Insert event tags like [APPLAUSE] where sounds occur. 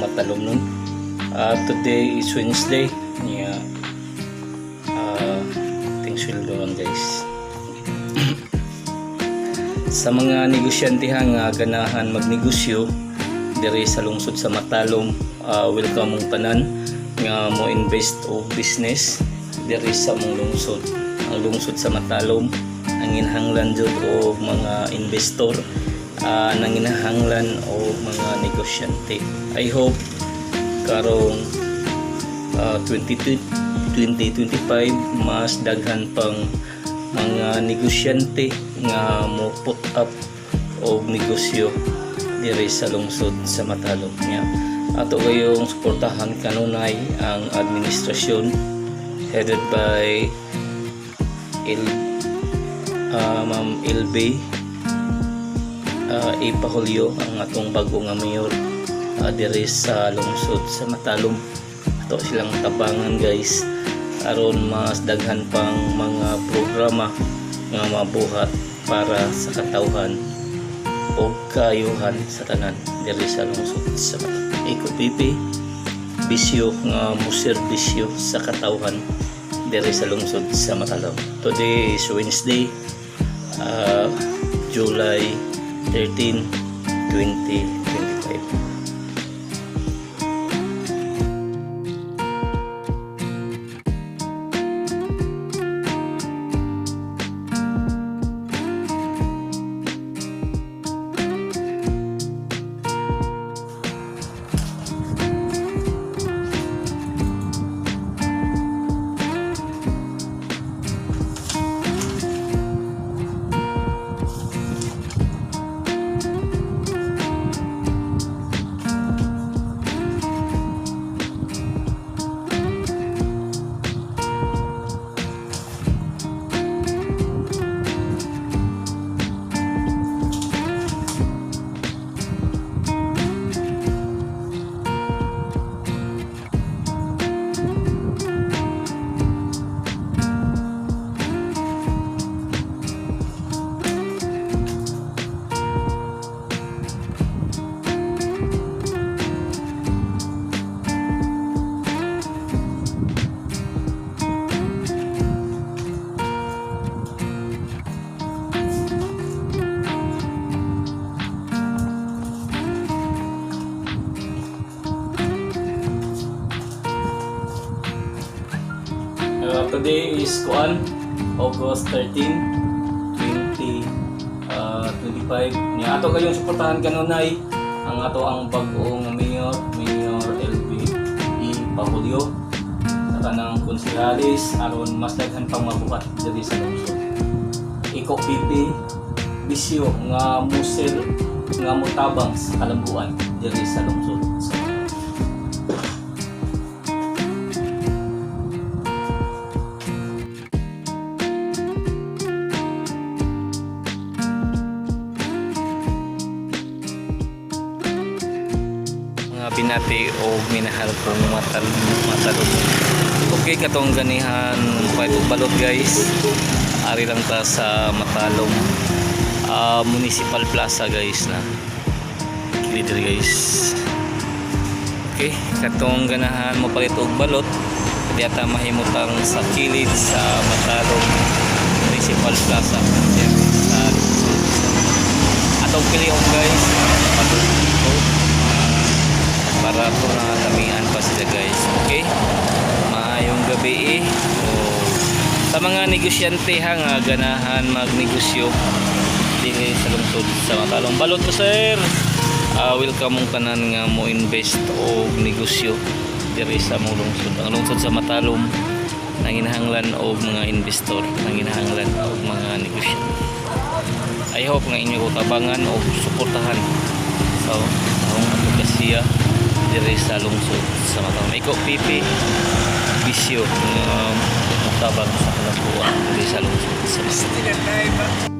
Salom nun. Uh, today is Wednesday. Yeah. Uh, things will go on guys. [CLEARS THROAT] sa mga negosyante nga ganahan magnegosyo diri sa lungsod sa Matalom, uh, welcome mong tanan nga mo invest o business diri sa mong lungsod. Ang lungsod sa Matalom ang inhanglan jud og mga investor uh, nanginahanglan o mga negosyante. I hope karong uh, 2020 2025 mas daghan pang mga negosyante nga mo put up og negosyo diri sa lungsod sa Matalom niya. Ato kayong suportahan kanunay ang administrasyon headed by Il uh, Ma'am Ilbe uh, ipahulyo ang atong bago nga mayor uh, sa lungsod sa Matalom ato silang tabangan guys. Aron mas daghan pang mga programa nga mabuhat para sa katawhan o kayuhan sa tanan diri sa lungsod sa Matalom Iko pipi bisyo nga muserbisyo sa katawhan diri sa lungsod sa Matalom today is Wednesday uh, July 13, 2025. Uh, today is Kuan, August 13, 20, uh, 25. Niya ato kayong suportahan kanunay ang ato ang bag-ong mayor, Mayor LB E. Pahulyo sa tanang konsihalis aron mas daghan pang mabuhat diri sa lungsod. Iko pipi bisyo nga musel nga mutabang sa kalambuan diri sa lungsod binati o minahal kong matal matalog okay katong ganihan pwede balot guys. Ari lang ta sa matalong ah, municipal plaza guys na. Kili diri guys. Okay katong ganahan mo palit og balot kadi ata mahimutang sa kilid sa matalong municipal plaza. Sa atong pilion guys para po nakatamihan pa sila guys. Okay? Maayong gabi eh. O, sa mga negosyante ha nga ganahan magnegosyo dili sa lungsod sa matalong. Balot po sir. Ah, welcome mong tanan nga mo invest o negosyo diri sa mong lungsod. Ang lungsod sa matalom nanginahanglan og mga investor nanginahanglan og mga negosyante I hope nga inyo tabangan o suportahan. Sa akong advokasya diri sa lungsod sa Matang Iko Pipi bisyo ng um, tabang sa kalabuan diri sa lungsod sa Matang